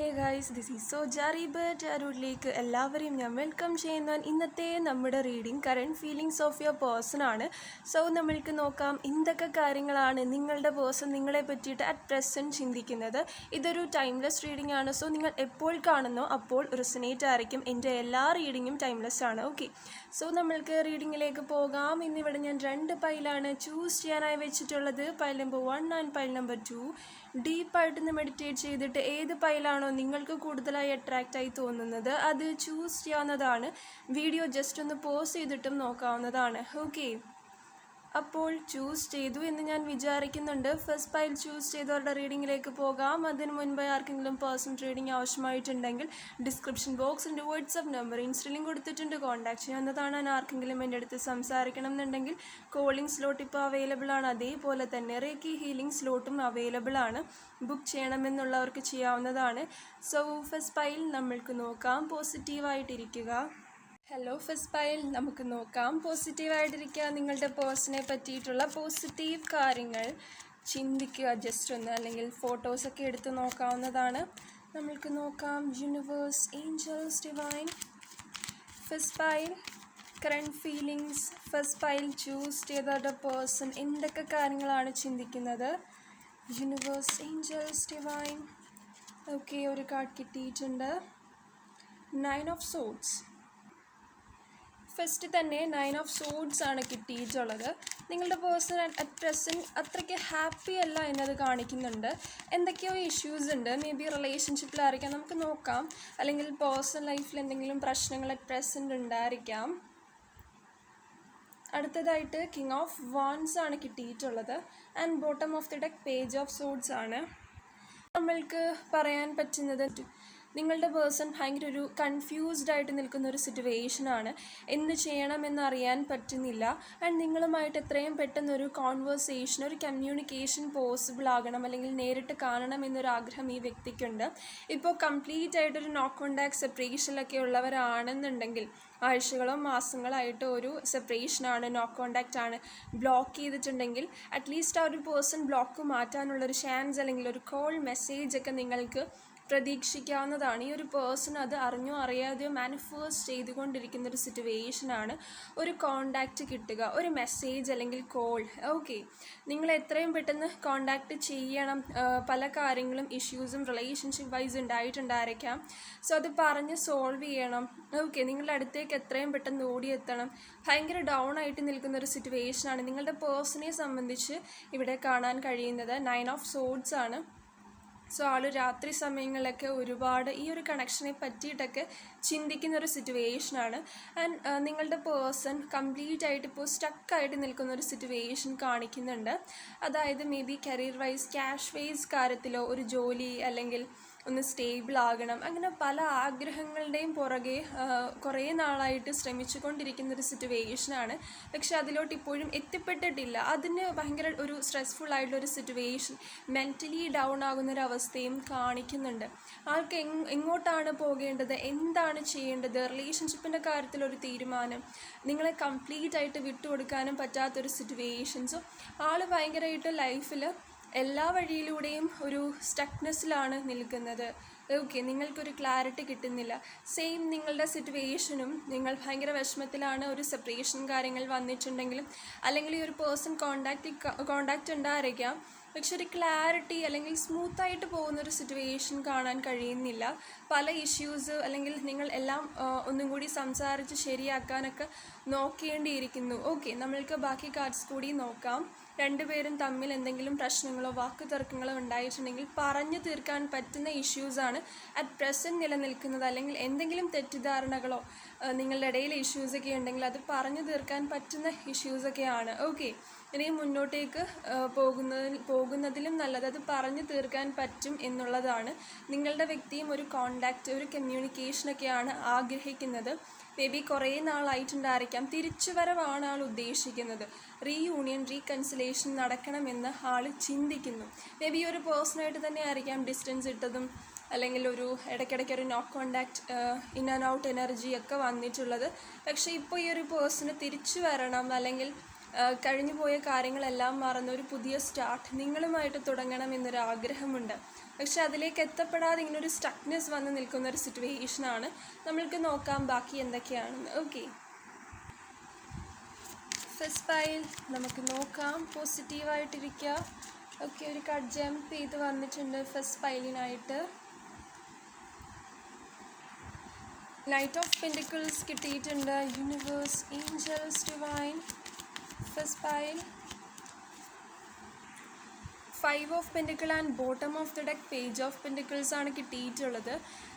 Hey guys this is so ജാറി bird അരൂരിലേക്ക് എല്ലാവരെയും ഞാൻ വെൽക്കം ചെയ്യുന്ന ഇന്നത്തെ നമ്മുടെ reading current feelings of your person ആണ്. സോ നമ്മൾക്ക് നോക്കാം എന്തൊക്കെ കാര്യങ്ങളാണ് നിങ്ങളുടെ പേഴ്സൺ നിങ്ങളെ പറ്റിയിട്ട് അറ്റ് പ്രസന്റ് ചിന്തിക്കുന്നത്. ഇതൊരു ടൈംലെസ് റീഡിംഗ് ആണ്. സോ നിങ്ങൾ എപ്പോൾ കാണുന്നോ അപ്പോൾ റിസനേറ്റ് ആയിരിക്കും. എന്റെ എല്ലാ റീഡിങ്ങും ടൈംലെസ് ആണ്. ഓക്കെ സോ നമ്മൾക്ക് റീഡിങ്ങിലേക്ക് പോകാം. ഇന്നിവിടെ ഞാൻ രണ്ട് പൈലാണ് ചൂസ് ചെയ്യാനായി വെച്ചിട്ടുള്ളത്. Pile number one and pile number two ഡീപ്പായിട്ടൊന്ന് meditate ചെയ്തിട്ട് ഏത് പൈലാണോ നിങ്ങൾക്ക് കൂടുതലായി അട്രാക്റ്റായി തോന്നുന്നത് അത് ചൂസ് ചെയ്യാവുന്നതാണ്. വീഡിയോ ജസ്റ്റ് ഒന്ന് പോസ് ചെയ്തിട്ടും നോക്കാവുന്നതാണ്. ഓക്കെ അപ്പോൾ ചൂസ് ചെയ്തു എന്ന് ഞാൻ വിചാരിക്കുന്നുണ്ട്. ഫസ്റ്റ് ഫയൽ ചൂസ് ചെയ്തവരുടെ റീഡിങ്ങിലേക്ക് പോകാം. അതിന് മുൻപ് ആർക്കെങ്കിലും പേഴ്സണൽ റീഡിംഗ് ആവശ്യമായിട്ടുണ്ടെങ്കിൽ ഡിസ്ക്രിപ്ഷൻ ബോക്സിന്റെ വാട്സപ്പ് നമ്പർ ഇൻസ്റ്റലിംഗ് കൊടുത്തിട്ടുണ്ട്. കോൺടാക്ട് ചെയ്യാവുന്നതാണ്. ആർക്കെങ്കിലും എന്റെ അടുത്ത് സംസാരിക്കണം എന്നുണ്ടെങ്കിൽ കോളിംഗ് സ്ലോട്ട് ഇപ്പോൾ അവൈലബിൾ ആണ്. അതേപോലെ തന്നെ റേക്കി ഹീലിംഗ് സ്ലോട്ടും അവൈലബിൾ ആണ്. ബുക്ക് ചെയ്യണമെന്നുള്ളവർക്ക് ചെയ്യാവുന്നതാണ്. സോ ഫസ്റ്റ് ഫയൽ നമ്മൾക്ക് നോക്കാം. പോസിറ്റീവായിട്ടിരിക്കുക ഹലോ ഫിസ്ബൈൽ നമുക്ക് നോക്കാം. പോസിറ്റീവായിട്ടിരിക്കുക നിങ്ങളുടെ പേഴ്സണെ പറ്റിയിട്ടുള്ള പോസിറ്റീവ് കാര്യങ്ങൾ ചിന്തിക്കുക. ജസ്റ്റ് ഒന്ന് അല്ലെങ്കിൽ ഫോട്ടോസൊക്കെ എടുത്ത് നോക്കാവുന്നതാണ്. നമ്മൾക്ക് നോക്കാം. Universe angels divine first pile current feelings first pile choose ചെയ്തവരുടെ പേഴ്സൺ എന്തൊക്കെ കാര്യങ്ങളാണ് ചിന്തിക്കുന്നത്? യൂണിവേഴ്സ് ഏഞ്ചൽസ് ഡിവൈൻ ഓക്കെ ഒരു കാർഡ് കിട്ടിയിട്ടുണ്ട്. നയൻ ഓഫ് സോട്സ് ഫസ്റ്റ് തന്നെ നയൻ ഓഫ് സൂഡ്സ് ആണ് കിട്ടിയിട്ടുള്ളത്. നിങ്ങളുടെ പേഴ്സൺ അറ്റ് പ്രസന്റ് അത്രയ്ക്ക് ഹാപ്പി അല്ല എന്നത് കാണിക്കുന്നുണ്ട്. എന്തൊക്കെയോ ഇഷ്യൂസ് ഉണ്ട്. മേ ബി റിലേഷൻഷിപ്പിലായിരിക്കാം നമുക്ക് നോക്കാം. അല്ലെങ്കിൽ പേഴ്സണൽ ലൈഫിൽ എന്തെങ്കിലും പ്രശ്നങ്ങൾ അറ്റ് പ്രസന്റ് ഉണ്ടായിരിക്കാം. അടുത്തതായിട്ട് കിങ് ഓഫ് വാൻസ് ആണ് കിട്ടിയിട്ടുള്ളത്. And bottom of the deck page of swords ആണ്. നമ്മൾക്ക് പറയാൻ പറ്റുന്നത് നിങ്ങളുടെ പേഴ്സൺ ഭയങ്കര ഒരു കൺഫ്യൂസ്ഡ് ആയിട്ട് നിൽക്കുന്ന ഒരു സിറ്റുവേഷനാണ്. എന്ത് ചെയ്യണമെന്ന് അറിയാൻ പറ്റുന്നില്ല. ആൻഡ് നിങ്ങളുമായിട്ട് എത്രയും പെട്ടെന്ന് ഒരു കോൺവേഴ്സേഷൻ ഒരു കമ്മ്യൂണിക്കേഷൻ പോസിബിൾ ആകണം അല്ലെങ്കിൽ നേരിട്ട് കാണണം എന്നൊരു ആഗ്രഹം ഈ വ്യക്തിക്കുണ്ട്. ഇപ്പോൾ കംപ്ലീറ്റ് ആയിട്ടൊരു നോ കോണ്ടാക്ട് സെപ്പറേഷനിലൊക്കെ ഉള്ളവരാണെന്നുണ്ടെങ്കിൽ ആഴ്ചകളോ മാസങ്ങളായിട്ട് ഒരു സെപ്പറേഷനാണ് നോ കോണ്ടാക്റ്റ് ആണ് ബ്ലോക്ക് ചെയ്തിട്ടുണ്ടെങ്കിൽ അറ്റ്ലീസ്റ്റ് ആ ഒരു പേഴ്സൺ ബ്ലോക്ക് മാറ്റാനുള്ളൊരു ചാൻസ് അല്ലെങ്കിൽ ഒരു കോൾ മെസ്സേജ് ഒക്കെ നിങ്ങൾക്ക് പ്രതീക്ഷിക്കാവുന്നതാണ്. ഈ ഒരു പേഴ്സൺ അത് അറിഞ്ഞോ അറിയാതെയോ മാനിഫേസ്റ്റ് ചെയ്തുകൊണ്ടിരിക്കുന്ന ഒരു സിറ്റുവേഷനാണ് ഒരു കോണ്ടാക്റ്റ് കിട്ടുക ഒരു മെസ്സേജ് അല്ലെങ്കിൽ കോൾ ഓക്കെ നിങ്ങൾ എത്രയും പെട്ടെന്ന് കോണ്ടാക്റ്റ് ചെയ്യണം. പല കാര്യങ്ങളും ഇഷ്യൂസും റിലേഷൻഷിപ്പ് വൈസ് ഉണ്ടായിട്ടുണ്ടായിരിക്കാം. സോ അത് പറഞ്ഞ് സോൾവ് ചെയ്യണം. ഓക്കെ നിങ്ങളുടെ അടുത്തേക്ക് എത്രയും പെട്ടെന്ന് ഓടിയെത്തണം. ഭയങ്കര ഡൗൺ ആയിട്ട് നിൽക്കുന്ന ഒരു സിറ്റുവേഷനാണ് നിങ്ങളുടെ പേഴ്സണെ സംബന്ധിച്ച് ഇവിടെ കാണാൻ കഴിയുന്നത്. നയൻ ഓഫ് സോഡ്സ് ആണ്. സോ ആൾ രാത്രി സമയങ്ങളിലൊക്കെ ഒരുപാട് ഈ ഒരു കണക്ഷനെ പറ്റിയിട്ടൊക്കെ ചിന്തിക്കുന്ന ഒരു സിറ്റുവേഷനാണ് ആൻഡ് നിങ്ങളുടെ പേഴ്സൺ കംപ്ലീറ്റ് ആയിട്ട് ഇപ്പോൾ സ്റ്റക്കായിട്ട് നിൽക്കുന്ന ഒരു സിറ്റുവേഷൻ കാണിക്കുന്നുണ്ട്. അതായത് maybe career wise cash wise കാര്യത്തിലോ ഒരു ജോലി അല്ലെങ്കിൽ ഒന്ന് സ്റ്റേബിൾ ആകണം. അങ്ങനെ പല ആഗ്രഹങ്ങളുടെയും പുറകെ കുറേ നാളായിട്ട് ശ്രമിച്ചുകൊണ്ടിരിക്കുന്ന ഒരു സിറ്റുവേഷനാണ് പക്ഷെ അതിലോട്ട് ഇപ്പോഴും എത്തിപ്പെട്ടിട്ടില്ല. അതിന് ഭയങ്കര ഒരു സ്ട്രെസ്ഫുൾ ആയിട്ടുള്ള ഒരു സിറ്റുവേഷൻ മെന്റലി ഡൗൺ ആകുന്ന ഒരു അവസ്ഥയും കാണിക്കുന്നുണ്ട്. ആൾക്ക് എങ് എങ്ങോട്ടാണ് പോകേണ്ടത്? എന്താണ് ചെയ്യേണ്ടത്? റിലേഷൻഷിപ്പിന്റെ കാര്യത്തിൽ ഒരു തീരുമാനം നിങ്ങളെ കംപ്ലീറ്റ് ആയിട്ട് വിട്ടുകൊടുക്കാനും പറ്റാത്തൊരു സിറ്റുവേഷൻസും ആൾ ഭയങ്കരമായിട്ട് ലൈഫിൽ എല്ലാ വഴിയിലൂടെയും ഒരു സ്റ്റക്നെസ്സിലാണ് നിൽക്കുന്നത്. ഓക്കെ നിങ്ങൾക്കൊരു ക്ലാരിറ്റി കിട്ടുന്നില്ല. സെയിം നിങ്ങളുടെ സിറ്റുവേഷനും നിങ്ങൾ ഭയങ്കര വിഷമത്തിലാണ് ഒരു സെപ്പറേഷൻ കാര്യങ്ങൾ വന്നിട്ടുണ്ടെങ്കിലും അല്ലെങ്കിൽ ഈ ഒരു പേഴ്സൺ കോണ്ടാക്റ്റ് കോണ്ടാക്റ്റ് ഉണ്ടായിരിക്കാം. പക്ഷെ ഒരു ക്ലാരിറ്റി അല്ലെങ്കിൽ സ്മൂത്തായിട്ട് പോകുന്ന ഒരു സിറ്റുവേഷൻ കാണാൻ കഴിയുന്നില്ല. പല ഇഷ്യൂസ് അല്ലെങ്കിൽ നിങ്ങൾ എല്ലാം ഒന്നും കൂടി സംസാരിച്ച് ശരിയാക്കാനൊക്കെ നോക്കേണ്ടിയിരിക്കുന്നു. ഓക്കെ നമ്മൾക്ക് ബാക്കി കാർഡ്സ് കൂടി നോക്കാം. രണ്ടുപേരും തമ്മിൽ എന്തെങ്കിലും പ്രശ്നങ്ങളോ വാക്കു തർക്കങ്ങളോ ഉണ്ടായിട്ടുണ്ടെങ്കിൽ പറഞ്ഞു തീർക്കാൻ പറ്റുന്ന ഇഷ്യൂസാണ് അറ്റ് പ്രസന്റ് നിലനിൽക്കുന്നത്. അല്ലെങ്കിൽ എന്തെങ്കിലും തെറ്റിദ്ധാരണകളോ നിങ്ങളുടെ ഇടയിൽ ഇഷ്യൂസൊക്കെ ഉണ്ടെങ്കിൽ അത് പറഞ്ഞു തീർക്കാൻ പറ്റുന്ന ഇഷ്യൂസൊക്കെയാണ് ഓക്കെ ഇനി മുന്നോട്ടേക്ക് പോകുന്നതിൽ പോകുന്നതിലും നല്ലത് അത് പറഞ്ഞു തീർക്കാൻ പറ്റും എന്നുള്ളതാണ്. നിങ്ങളുടെ വ്യക്തിയും ഒരു കോണ്ടാക്റ്റ് ഒരു കമ്മ്യൂണിക്കേഷനൊക്കെയാണ് ആഗ്രഹിക്കുന്നത്. മേ ബി കുറേ നാളായിട്ടുണ്ടായിരിക്കാം. തിരിച്ചുവരവാണ് ആൾ ഉദ്ദേശിക്കുന്നത്. റീയൂണിയൻ റീകൺസിലേഷൻ നടക്കണമെന്ന് ആൾ ചിന്തിക്കുന്നു. മേ ബി ഒരു പേഴ്സണായിട്ട് തന്നെ ആയിരിക്കാം ഡിസ്റ്റൻസ് ഇട്ടതും അല്ലെങ്കിൽ ഒരു ഇടയ്ക്കിടയ്ക്ക് ഒരു no contact in and out energy ഒക്കെ വന്നിട്ടുള്ളത്. പക്ഷേ ഇപ്പോൾ ഈ ഒരു പേഴ്സണ് തിരിച്ചു വരണം അല്ലെങ്കിൽ കഴിഞ്ഞു പോയ കാര്യങ്ങളെല്ലാം മറന്ന് ഒരു പുതിയ സ്റ്റാർട്ട് നിങ്ങളുമായിട്ട് തുടങ്ങണം എന്നൊരു ആഗ്രഹമുണ്ട് പക്ഷെ അതിലേക്ക് എത്തപ്പെടാതെ ഇങ്ങനെ ഒരു സ്റ്റക്നെസ് വന്ന് നിൽക്കുന്ന ഒരു സിറ്റുവേഷനാണ് നമ്മൾക്ക് നോക്കാം ബാക്കി എന്തൊക്കെയാണെന്ന്. ഓക്കെ ഫസ്റ്റ് പൈൽ നമുക്ക് നോക്കാം. പോസിറ്റീവായിട്ടിരിക്കുക ഓക്കെ ഒരു കട്ട് ജമ്പ് ചെയ്ത് വന്നിട്ടുണ്ട് ഫസ്റ്റ് പൈലിനായിട്ട് നൈറ്റ് ഓഫ് പെൻഡിക്കിൾസ് കിട്ടിയിട്ടുണ്ട്. Universe angels divine first pile five of pentacles and bottom of the deck page of pentacles ആണ് കിട്ടിയിട്ടുള്ളത്.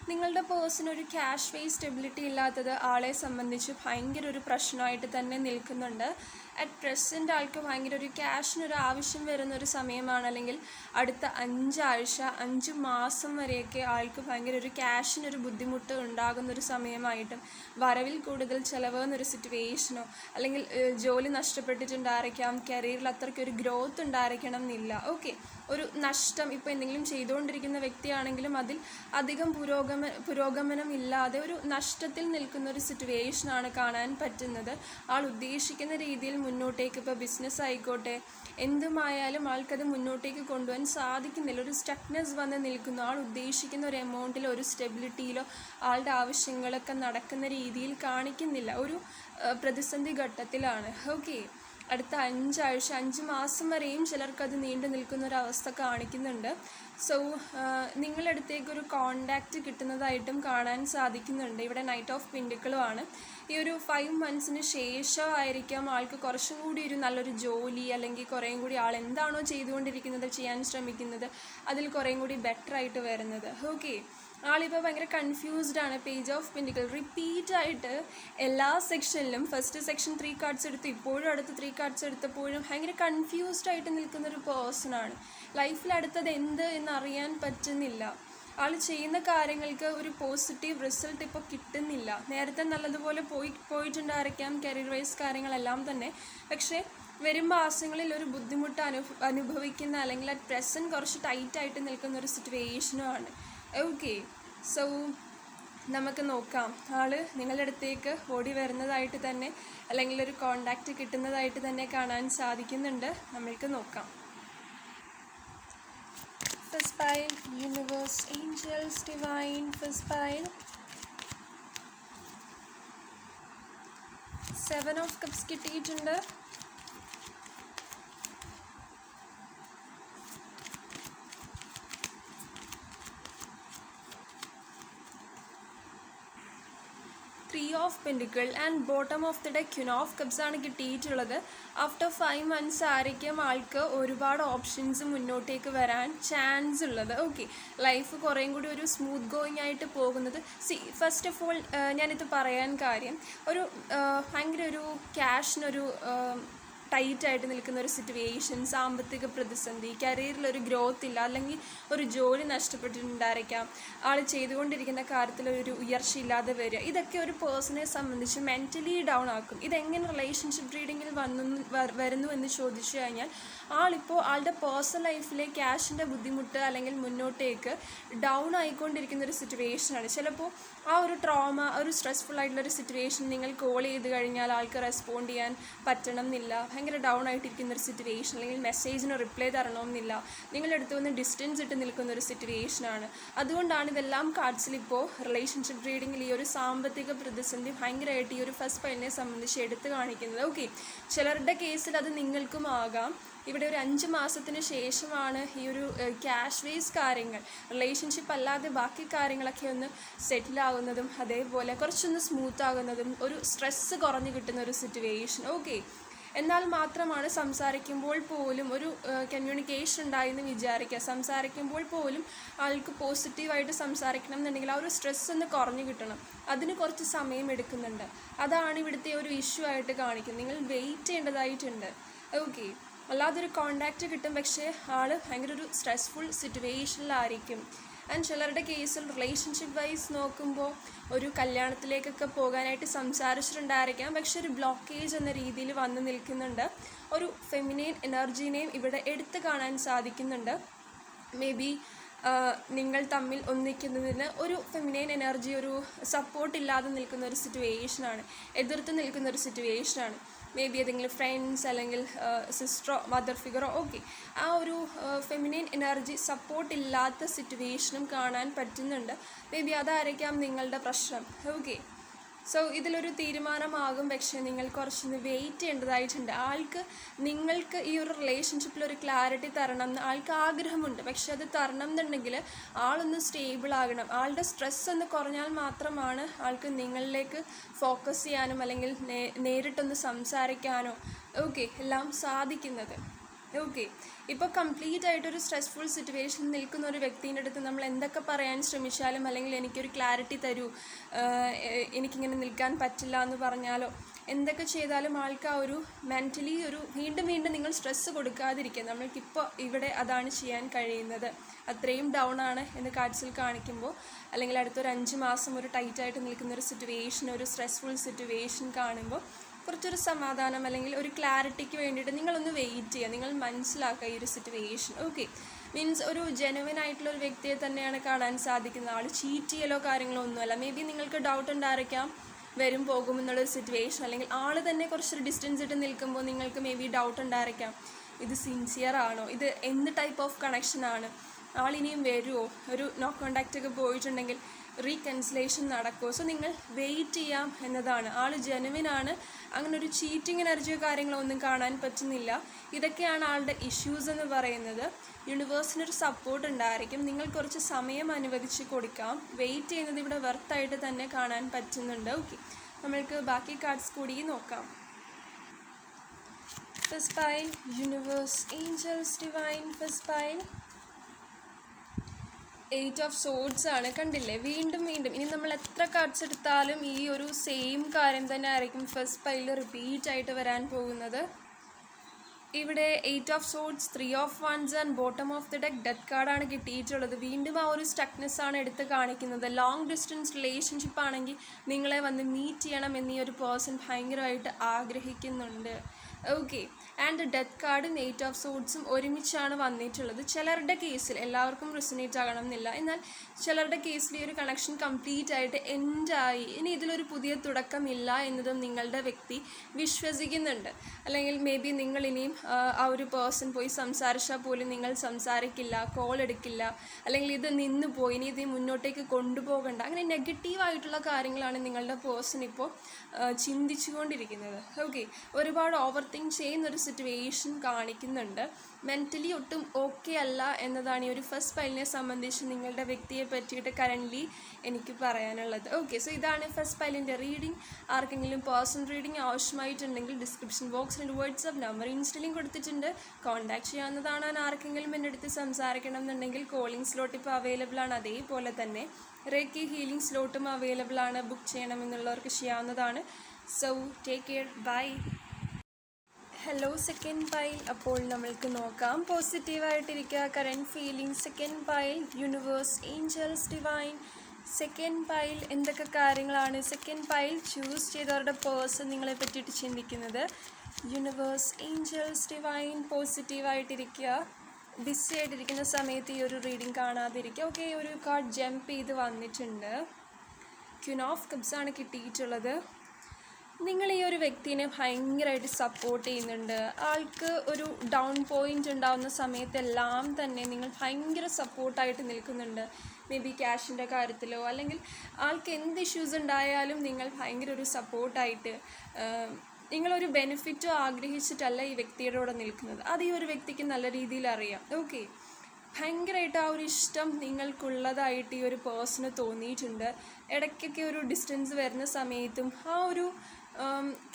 നിങ്ങളുടെ പേഴ്സൺ ഒരു ക്യാഷ് വേ സ്റ്റെബിലിറ്റി ഇല്ലാത്തത് ആളെ സംബന്ധിച്ച് ഭയങ്കര ഒരു പ്രശ്നമായിട്ട് തന്നെ നിൽക്കുന്നുണ്ട്. അറ്റ് പ്രസന്റ് ആൾക്ക് ഭയങ്കര ഒരു ക്യാഷിനൊരു ആവശ്യം വരുന്ന ഒരു സമയമാണ്. അല്ലെങ്കിൽ അടുത്ത അഞ്ചാഴ്ച അഞ്ച് മാസം വരെയൊക്കെ ആൾക്ക് ഭയങ്കര ഒരു ക്യാഷിനൊരു ബുദ്ധിമുട്ട് ഉണ്ടാകുന്ന ഒരു സമയമായിട്ടും വരവിൽ കൂടുതൽ ചിലവ് എന്നൊരു സിറ്റുവേഷനോ അല്ലെങ്കിൽ ജോലി നഷ്ടപ്പെട്ടിട്ടുണ്ടായിരിക്കാം കരിയറിൽ അത്രയ്ക്ക് ഒരു ഗ്രോത്ത് ഉണ്ടായിരിക്കണം എന്നില്ല. ഓക്കെ ഒരു നഷ്ടം ഇപ്പോൾ എന്തെങ്കിലും ചെയ്തുകൊണ്ടിരിക്കുന്ന വ്യക്തിയാണെങ്കിലും അതിൽ അധികം പുരോഗമ പുരോഗമനം ഇല്ലാതെ ഒരു നഷ്ടത്തിൽ നിൽക്കുന്ന ഒരു സിറ്റുവേഷനാണ് കാണാൻ പറ്റുന്നത്. ആൾ ഉദ്ദേശിക്കുന്ന രീതിയിൽ മുന്നോട്ടേക്ക് ഇപ്പോൾ ബിസിനസ് ആയിക്കോട്ടെ എന്തുമായാലും ആൾക്കത് മുന്നോട്ടേക്ക് കൊണ്ടുപോകാൻ സാധിക്കുന്നില്ല. ഒരു സ്റ്റക്നെസ് വന്ന് നിൽക്കുന്നു. ആൾ ഉദ്ദേശിക്കുന്ന ഒരു എമൗണ്ടിലോ ഒരു സ്റ്റെബിലിറ്റിയിലോ ആളുടെ ആവശ്യങ്ങളൊക്കെ നടക്കുന്ന രീതിയിൽ കാണിക്കുന്നില്ല. ഒരു പ്രതിസന്ധി ഘട്ടത്തിലാണ്. ഓക്കെ അടുത്ത അഞ്ചാഴ്ച അഞ്ച് മാസം വരെയും ചിലർക്കത് നീണ്ടു നിൽക്കുന്ന ഒരു അവസ്ഥ കാണിക്കുന്നുണ്ട്. സോ നിങ്ങളടുത്തേക്ക് ഒരു കോണ്ടാക്റ്റ് കിട്ടുന്നതായിട്ടും കാണാൻ സാധിക്കുന്നുണ്ട്. ഇവിടെ നൈറ്റ് ഓഫ് പിൻഡുക്കളുമാണ് ഈ ഒരു ഫൈവ് മന്ത്സിന് ശേഷമായിരിക്കാം ആൾക്ക് കുറച്ചും കൂടി ഒരു നല്ലൊരു ജോലി അല്ലെങ്കിൽ കുറേയും കൂടി ആൾ എന്താണോ ചെയ്തുകൊണ്ടിരിക്കുന്നത് ചെയ്യാൻ ശ്രമിക്കുന്നത് അതിൽ കുറേയും കൂടി ബെറ്റർ ആയിട്ട് വരുന്നത്. ഓക്കെ ആളിപ്പോൾ ഭയങ്കര കൺഫ്യൂസ്ഡ് ആണ്. പേജ് ഓഫ് പിൻഡിക്കൽ റിപ്പീറ്റ് ആയിട്ട് എല്ലാ സെക്ഷനിലും ഫസ്റ്റ് സെക്ഷൻ ത്രീ കാർഡ്സ് എടുത്ത് ഇപ്പോഴും അടുത്ത് ത്രീ കാർഡ്സ് എടുത്തപ്പോഴും ഭയങ്കര കൺഫ്യൂസ്ഡ് ആയിട്ട് നിൽക്കുന്ന ഒരു പേഴ്സൺ ആണ് ലൈഫിൽ അടുത്തത് എന്ത് എന്നറിയാൻ പറ്റുന്നില്ല. ആൾ ചെയ്യുന്ന കാര്യങ്ങൾക്ക് ഒരു പോസിറ്റീവ് റിസൾട്ട് ഇപ്പോൾ കിട്ടുന്നില്ല. നേരത്തെ നല്ലതുപോലെ പോയി പോയിട്ടുണ്ടായിരിക്കാം കരിയർ വൈസ് കാര്യങ്ങളെല്ലാം തന്നെ. പക്ഷേ വരും മാസങ്ങളിൽ ഒരു ബുദ്ധിമുട്ട് അനുഭ അനുഭവിക്കുന്ന അല്ലെങ്കിൽ അറ്റ് പ്രസന്റ് കുറച്ച് ടൈറ്റായിട്ട് നിൽക്കുന്ന ഒരു സിറ്റുവേഷനുമാണ് ഓക്കെ സോ നമുക്ക് നോക്കാം. ആൾ നിങ്ങളുടെ അടുത്തേക്ക് ഓടി വരുന്നതായിട്ട് തന്നെ അല്ലെങ്കിൽ ഒരു കോണ്ടാക്റ്റ് കിട്ടുന്നതായിട്ട് തന്നെ കാണാൻ സാധിക്കുന്നുണ്ട്. നമ്മൾക്ക് നോക്കാം. Universe angels divine first pile seven of cups കിട്ടിയിട്ടുണ്ട് three of pentacles and bottom of the deck queen of cups ആണ് കിട്ടിയിട്ടുള്ളത്. ആഫ്റ്റർ ഫൈവ് മന്ത്സ് ആയിരിക്കും ആൾക്ക് ഒരുപാട് ഓപ്ഷൻസ് മുന്നോട്ടേക്ക് വരാൻ ചാൻസ് ഉള്ളത്. ഓക്കെ ലൈഫ് കുറേയും കൂടി ഒരു സ്മൂത്ത് ഗോയിങ് ആയിട്ട് പോകുന്നത്. സി ഫസ്റ്റ് ഓഫ് ഓൾ ഞാനിത് പറയാൻ കാര്യം. ഒരു ഭയങ്കര ഒരു ക്യാഷിനൊരു ടൈറ്റ് ആയിട്ട് നിൽക്കുന്ന ഒരു സിറ്റുവേഷൻ സാമ്പത്തിക പ്രതിസന്ധി കരിയറിൽ ഒരു ഗ്രോത്ത് ഇല്ല അല്ലെങ്കിൽ ഒരു ജോലി നഷ്ടപ്പെട്ടിട്ടുണ്ടായിരിക്കാം. ആൾ ചെയ്തുകൊണ്ടിരിക്കുന്ന കാര്യത്തിൽ ഒരു ഉയർച്ചയില്ലാതെ വരിക. ഇതൊക്കെ ഒരു പേഴ്സണെ സംബന്ധിച്ച് മെന്റലി ഡൗൺ ആക്കും. ഇതെങ്ങനെ റിലേഷൻഷിപ്പ് റീഡിങ്ങിൽ വന്നു വരുന്നു എന്ന് ചോദിച്ചു കഴിഞ്ഞാൽ ആളിപ്പോൾ ആളുടെ പേഴ്സണൽ ലൈഫിലെ ക്യാഷിന്റെ ബുദ്ധിമുട്ട് അല്ലെങ്കിൽ മുന്നോട്ടേക്ക് ഡൗൺ ആയിക്കൊണ്ടിരിക്കുന്ന ഒരു സിറ്റുവേഷനാണ് ചിലപ്പോൾ ആ ഒരു ട്രോമ ഒരു സ്ട്രെസ്ഫുൾ ആയിട്ടുള്ള ഒരു സിറ്റുവേഷൻ നിങ്ങൾ കോൾ ചെയ്ത് കഴിഞ്ഞാൽ ആൾക്ക് റെസ്പോണ്ട് ചെയ്യാൻ പറ്റണം എന്നില്ല ഭയങ്കര ഡൗൺ ആയിട്ടിരിക്കുന്ന ഒരു സിറ്റുവേഷൻ അല്ലെങ്കിൽ മെസ്സേജിന് റിപ്ലൈ തരണമെന്നില്ല. നിങ്ങളുടെ അടുത്ത് വന്ന് ഡിസ്റ്റൻസ് ഇട്ട് നിൽക്കുന്ന ഒരു സിറ്റുവേഷനാണ് അതുകൊണ്ടാണ് ഇതെല്ലാം കാർഡ്സിൽ ഇപ്പോൾ റിലേഷൻഷിപ്പ് റീഡിങ്ങിൽ ഈ ഒരു സാമ്പത്തിക പ്രതിസന്ധി ഭയങ്കരമായിട്ട് ഈ ഒരു ഫസ്റ്റ് പൈലിനെ സംബന്ധിച്ച് എടുത്തു കാണിക്കുന്നത്. ഓക്കെ ചിലരുടെ കേസിൽ അത് നിങ്ങൾക്കും ആകാം. ഇവിടെ ഒരു അഞ്ച് മാസത്തിന് ശേഷമാണ് ഈ ഒരു ക്യാഷ് വേസ് കാര്യങ്ങൾ റിലേഷൻഷിപ്പ് അല്ലാതെ ബാക്കി കാര്യങ്ങളൊക്കെ ഒന്ന് സെറ്റിൽ ആകുന്നതും അതേപോലെ കുറച്ചൊന്ന് സ്മൂത്ത് ആകുന്നതും ഒരു സ്ട്രെസ്സ് കുറഞ്ഞു കിട്ടുന്ന ഒരു സിറ്റുവേഷൻ ഓക്കെ എന്നാൽ മാത്രമാണ് സംസാരിക്കുമ്പോൾ പോലും ഒരു കമ്മ്യൂണിക്കേഷൻ ഉണ്ടായെന്ന് വിചാരിക്കുക. സംസാരിക്കുമ്പോൾ പോലും ആൾക്ക് പോസിറ്റീവായിട്ട് സംസാരിക്കണം എന്നുണ്ടെങ്കിൽ ആ ഒരു സ്ട്രെസ് ഒന്ന് കുറഞ്ഞു കിട്ടണം. അതിന് കുറച്ച് സമയം എടുക്കുന്നുണ്ട്. അതാണ് ഇവിടുത്തെ ഒരു ഇഷ്യൂ ആയിട്ട് കാണിക്കുന്നത്. നിങ്ങൾ വെയിറ്റ് ചെയ്യേണ്ടതായിട്ടുണ്ട്. ഓക്കെ അല്ലാതൊരു കോണ്ടാക്റ്റ് കിട്ടും. പക്ഷേ ആൾ ഭയങ്കര ഒരു സ്ട്രെസ്ഫുൾ സിറ്റുവേഷനിലായിരിക്കും ആൻഡ് ചിലരുടെ കേസിൽ റിലേഷൻഷിപ്പ് വൈസ് നോക്കുമ്പോൾ ഒരു കല്യാണത്തിലേക്കൊക്കെ പോകാനായിട്ട് സംസാരിച്ചിട്ടുണ്ടായിരിക്കാം. പക്ഷെ ഒരു ബ്ലോക്കേജ് എന്ന രീതിയിൽ വന്നു നിൽക്കുന്നുണ്ട്. ഒരു ഫെമിനൈൻ എനർജീനെയും ഇവിടെ എടുത്തു കാണാൻ സാധിക്കുന്നുണ്ട്. മേ ബി നിങ്ങൾ തമ്മിൽ ഒന്നിക്കുന്നതിന് ഒരു ഫെമിനൈൻ എനർജി ഒരു സപ്പോർട്ട് ഇല്ലാതെ നിൽക്കുന്ന ഒരു സിറ്റുവേഷനാണ് എതിർത്ത് നിൽക്കുന്ന ഒരു സിറ്റുവേഷനാണ് മേ ബി ഏതെങ്കിലും ഫ്രണ്ട്സ് അല്ലെങ്കിൽ സിസ്റ്ററോ മദർ ഫിഗറോ ഓക്കെ ആ ഒരു ഫെമിനിൻ എനർജി സപ്പോർട്ട് ഇല്ലാത്ത സിറ്റുവേഷനും കാണാൻ പറ്റുന്നുണ്ട്. മേ ബി അതായിരിക്കാം നിങ്ങളുടെ പ്രശ്നം. ഓക്കെ സോ ഇതിലൊരു തീരുമാനമാകും പക്ഷേ നിങ്ങൾ കുറച്ചൊന്ന് വെയിറ്റ് ചെയ്യേണ്ടതായിട്ടുണ്ട്. ആൾക്ക് നിങ്ങൾക്ക് ഈ ഒരു റിലേഷൻഷിപ്പിൽ ഒരു ക്ലാരിറ്റി തരണം എന്ന് ആൾക്ക് ആഗ്രഹമുണ്ട്. പക്ഷെ അത് തരണം എന്നുണ്ടെങ്കിൽ ആളൊന്ന് സ്റ്റേബിൾ ആകണം. ആളുടെ സ്ട്രെസ് ഒന്ന് കുറഞ്ഞാൽ മാത്രമാണ് ആൾക്ക് നിങ്ങളിലേക്ക് ഫോക്കസ് ചെയ്യാനും അല്ലെങ്കിൽ നേരിട്ടൊന്ന് സംസാരിക്കാനോ ഓക്കെ എല്ലാം സാധിക്കുന്നത്. ഓക്കെ ഇപ്പോൾ കംപ്ലീറ്റ് ആയിട്ടൊരു സ്ട്രെസ്ഫുൾ സിറ്റുവേഷനിൽ നിൽക്കുന്ന ഒരു വ്യക്തിന്റെ അടുത്ത് നമ്മൾ എന്തൊക്കെ പറയാൻ ശ്രമിച്ചാലും അല്ലെങ്കിൽ എനിക്കൊരു ക്ലാരിറ്റി തരൂ എനിക്കിങ്ങനെ നിൽക്കാൻ പറ്റില്ല എന്ന് പറഞ്ഞാലോ എന്തൊക്കെ ചെയ്താലും ആൾക്ക് ആ ഒരു മെന്റലി ഒരു വീണ്ടും വീണ്ടും നിങ്ങൾ സ്ട്രെസ്സ് കൊടുക്കാതിരിക്കുക. നമ്മൾക്കിപ്പോൾ ഇവിടെ അതാണ് ചെയ്യാൻ കഴിയുന്നത്. അത്രയും ഡൗൺ ആണ് എന്ന് കാഴ്ചയിൽ കാണിക്കുമ്പോൾ അല്ലെങ്കിൽ അടുത്തൊരു അഞ്ച് മാസം ഒരു ടൈറ്റായിട്ട് നിൽക്കുന്ന ഒരു സിറ്റുവേഷൻ ഒരു സ്ട്രെസ്ഫുൾ സിറ്റുവേഷൻ കാണുമ്പോൾ കുറച്ചൊരു സമാധാനം അല്ലെങ്കിൽ ഒരു ക്ലാരിറ്റിക്ക് വേണ്ടിയിട്ട് നിങ്ങളൊന്ന് വെയിറ്റ് ചെയ്യുക. നിങ്ങൾ മനസ്സിലാക്കുക ഈ ഒരു സിറ്റുവേഷൻ ഓക്കെ മീൻസ് ഒരു ജെനുവൻ ആയിട്ടുള്ള ഒരു വ്യക്തിയെ തന്നെയാണ് കാണാൻ സാധിക്കുന്നത് ആൾ ചീറ്റ് ചെയ്യലോ കാര്യങ്ങളോ ഒന്നുമല്ല. മേ ബി നിങ്ങൾക്ക് ഡൗട്ട് ഉണ്ടായിരിക്കാം. വരും പോകും എന്നുള്ളൊരു സിറ്റുവേഷൻ അല്ലെങ്കിൽ ആൾ തന്നെ കുറച്ചൊരു ഡിസ്റ്റൻസ് ഇട്ട് നിൽക്കുമ്പോൾ നിങ്ങൾക്ക് മേ ബി ഡൗട്ട് ഉണ്ടായിരിക്കാം. ഇത് സിൻസിയർ ആണോ? ഇത് എന്ത് ടൈപ്പ് ഓഫ് കണക്ഷൻ ആണ്? ആളിനിയും വരുമോ ഒരു നോ കോണ്ടാക്റ്റ് ഒക്കെ പോയിട്ടുണ്ടെങ്കിൽ റീകൺസിലേഷൻ നടക്കുമോ സോ നിങ്ങൾ വെയിറ്റ് ചെയ്യാം എന്നതാണ്. ആൾ ജെനുവിൻ ആണ്. അങ്ങനെ ഒരു ചീറ്റിംഗ് എനർജിയോ കാര്യങ്ങളോ ഒന്നും കാണാൻ പറ്റുന്നില്ല. ഇതൊക്കെയാണ് ആളുടെ ഇഷ്യൂസ് എന്ന് പറയുന്നത്. യൂണിവേഴ്സിനൊരു സപ്പോർട്ട് ഉണ്ടായിരിക്കും. നിങ്ങൾ കുറച്ച് സമയം അനുവദിച്ച് കൊടുക്കാം. വെയിറ്റ് ചെയ്യുന്നത് ഇവിടെ വെർത്തായിട്ട് തന്നെ കാണാൻ പറ്റുന്നുണ്ട്. ഓക്കെ നമ്മൾക്ക് ബാക്കി കാർഡ്സ് കൂടി നോക്കാം. First pile universe angels divine first pile eight of swords ആണ് കണ്ടില്ലേ? വീണ്ടും വീണ്ടും. ഇനി നമ്മൾ എത്ര കാർഡ്സ് എടുത്താലും ഈ ഒരു സെയിം കാര്യം തന്നെ ആയിരിക്കും ഫസ്റ്റ് പൈലിൽ റിപ്പീറ്റ് ആയിട്ട് വരാൻ പോകുന്നത്. ഇവിടെ eight of swords three of wands and bottom of the deck death കാർഡാണ് കിട്ടിയിട്ടുള്ളത്. വീണ്ടും ആ ഒരു സ്റ്റക്നെസ് ആണ് എടുത്ത് കാണിക്കുന്നത്. ലോങ് ഡിസ്റ്റൻസ് റിലേഷൻഷിപ്പ് ആണെങ്കിൽ നിങ്ങളെ വന്ന് മീറ്റ് ചെയ്യണം എന്നീ ഒരു പേഴ്സൺ ഭയങ്കരമായിട്ട് ആഗ്രഹിക്കുന്നുണ്ട്. ഓക്കെ ആൻഡ് ഡെത്ത് കാർഡും എയ്റ്റ് ഓഫ് സോഡ്സും ഒരുമിച്ചാണ് വന്നിട്ടുള്ളത്. ചിലരുടെ കേസിൽ എല്ലാവർക്കും റിസനേറ്റ് ആകണം എന്നില്ല എന്നാൽ ചിലരുടെ കേസിൽ ഈ ഒരു കണക്ഷൻ കംപ്ലീറ്റ് ആയിട്ട് എൻഡായി ഇനി ഇതിലൊരു പുതിയ തുടക്കമില്ല എന്നതും നിങ്ങളുടെ വ്യക്തി വിശ്വസിക്കുന്നുണ്ട്. അല്ലെങ്കിൽ മേ ബി നിങ്ങൾ ഇനിയും ആ ഒരു പേഴ്സൺ പോയി സംസാരിച്ചാൽ പോലും നിങ്ങൾ സംസാരിക്കില്ല കോൾ എടുക്കില്ല. അല്ലെങ്കിൽ ഇത് നിന്ന് പോയി ഇനി ഇത് മുന്നോട്ടേക്ക് കൊണ്ടുപോകണ്ട. അങ്ങനെ നെഗറ്റീവായിട്ടുള്ള കാര്യങ്ങളാണ് നിങ്ങളുടെ പേഴ്സൺ ഇപ്പോൾ ചിന്തിച്ചുകൊണ്ടിരിക്കുന്നത്. ഓക്കെ ഒരുപാട് ഓവർ തിങ്ക് ചെയ്യുന്ന ഒരു സിറ്റുവേഷൻ കാണിക്കുന്നുണ്ട്. മെന്റലി ഒട്ടും ഓക്കെ അല്ല എന്നതാണ് ഈ ഒരു ഫസ്റ്റ് ഫയലിനെ സംബന്ധിച്ച് നിങ്ങളുടെ വ്യക്തിയെ പറ്റിയിട്ട് കറന്റ്ലി എനിക്ക് പറയാനുള്ളത്. ഓക്കെ സോ ഇതാണ് ഫസ്റ്റ് ഫയലിന്റെ റീഡിംഗ് ആർക്കെങ്കിലും പേഴ്സണൽ റീഡിംഗ് ആവശ്യമായിട്ടുണ്ടെങ്കിൽ ഡിസ്ക്രിപ്ഷൻ ബോക്സിൽ വാട്സപ്പ് നമ്പർ ഇൻസ്റ്റലിംഗ് കൊടുത്തിട്ടുണ്ട്. കോൺടാക്ട് ചെയ്യാവുന്നതാണ് ആർക്കെങ്കിലും എന്റെ അടുത്ത് സംസാരിക്കണം എന്നുണ്ടെങ്കിൽ കോളിംഗ് സ്ലോട്ട് ഇപ്പോൾ അവൈലബിൾ ആണ്. അതേപോലെ തന്നെ റേക്കി ഹീലിംഗ് സ്ലോട്ടും അവൈലബിൾ ആണ്. ബുക്ക് ചെയ്യണമെന്നുള്ളവർക്ക് ചെയ്യാവുന്നതാണ്. So take care bye hello second pile അപ്പോൾ നമ്മൾക്ക് നോക്കാം. പോസിറ്റീവായിട്ടിരിക്കുക current feeling second pile universe angels divine second pile എന്തൊക്കെ കാര്യങ്ങളാണ്? സെക്കൻഡ് പൈൽ ചൂസ് ചെയ്തവരുടെ പേഴ്സൺ നിങ്ങളെ പറ്റിയിട്ട് ചിന്തിക്കുന്നത്. യൂണിവേഴ്സ് ഏഞ്ചൽസ് ഡിവൈൻ പോസിറ്റീവായിട്ടിരിക്കുക ബിസി ആയിട്ടിരിക്കുന്ന സമയത്ത് ഈ ഒരു റീഡിംഗ് കാണാതിരിക്കുക. ഓക്കെ ഒരു കാർഡ് ജമ്പ് ചെയ്ത് വന്നിട്ടുണ്ട്. ക്യൂൻ ഓഫ് കപ്സാണ് കിട്ടിയിട്ടുള്ളത്. നിങ്ങൾ ഈ ഒരു വ്യക്തിനെ ഭയങ്കരമായിട്ട് സപ്പോർട്ട് ചെയ്യുന്നുണ്ട്. ആൾക്ക് ഒരു ഡൗൺ പോയിന്റ് ഉണ്ടാകുന്ന സമയത്തെല്ലാം തന്നെ നിങ്ങൾ ഭയങ്കര സപ്പോർട്ടായിട്ട് നിൽക്കുന്നുണ്ട്. മേ ബി ക്യാഷിന്റെ കാര്യത്തിലോ അല്ലെങ്കിൽ ആൾക്ക് എന്ത് ഇഷ്യൂസ് ഉണ്ടായാലും നിങ്ങൾ ഭയങ്കര ഒരു സപ്പോർട്ടായിട്ട് നിങ്ങളൊരു ബെനിഫിറ്റോ ആഗ്രഹിച്ചിട്ടല്ല ഈ വ്യക്തിയുടെ കൂടെ നിൽക്കുന്നത്. അത് ഈ ഒരു വ്യക്തിക്ക് നല്ല രീതിയിൽ അറിയാം. ഓക്കെ ഭയങ്കരമായിട്ട് ആ ഒരു ഇഷ്ടം നിങ്ങൾക്കുള്ളതായിട്ട് ഈ ഒരു പേഴ്സണ് തോന്നിയിട്ടുണ്ട്. ഇടയ്ക്കൊക്കെ ഒരു ഡിസ്റ്റൻസ് വരുന്ന സമയത്തും ആ ഒരു